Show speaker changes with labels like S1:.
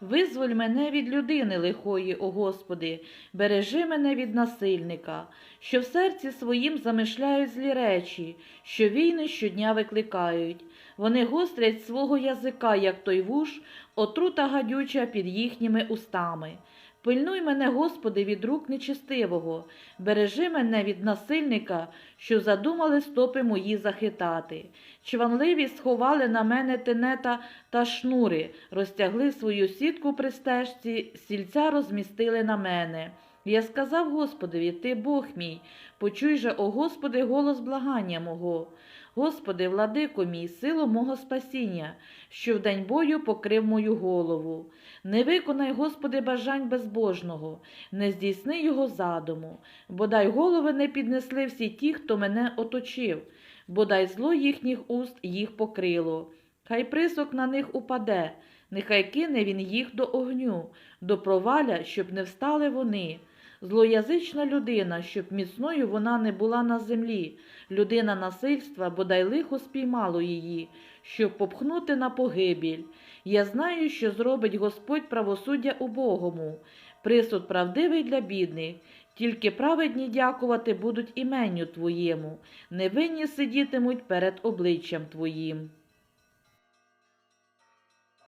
S1: Визволь мене від людини лихої, о Господи, бережи мене від насильника, що в серці своїм замишляють злі речі, що війни щодня викликають. Вони гострять свого язика, як той вуш, отрута гадюча під їхніми устами. Пильнуй мене, Господи, від рук нечестивого, бережи мене від насильника, що задумали стопи мої захитати. Чванливі сховали на мене тенета та шнури, розтягли свою сітку при стежці, сільця розмістили на мене. Я сказав Господові, Ти Бог мій, почуй же, о Господи, голос благання мого. Господи, владико мій, силу мого спасіння, що в день бою покрив мою голову. Не виконай, Господи, бажань безбожного, не здійсни його задуму, бодай голови не піднесли всі ті, хто мене оточив, бодай зло їхніх уст їх покрило. Хай присок на них упаде, нехай кине він їх до огню, до проваля, щоб не встали вони. Злоязична людина, щоб міцною вона не була на землі, людина насильства, бодай лихо спіймало її, щоб попхнути на погибіль. Я знаю, що зробить Господь правосуддя убогому, присуд правдивий для бідних. Тільки праведні дякувати будуть іменню Твоєму, невинні сидітимуть перед обличчям Твоїм.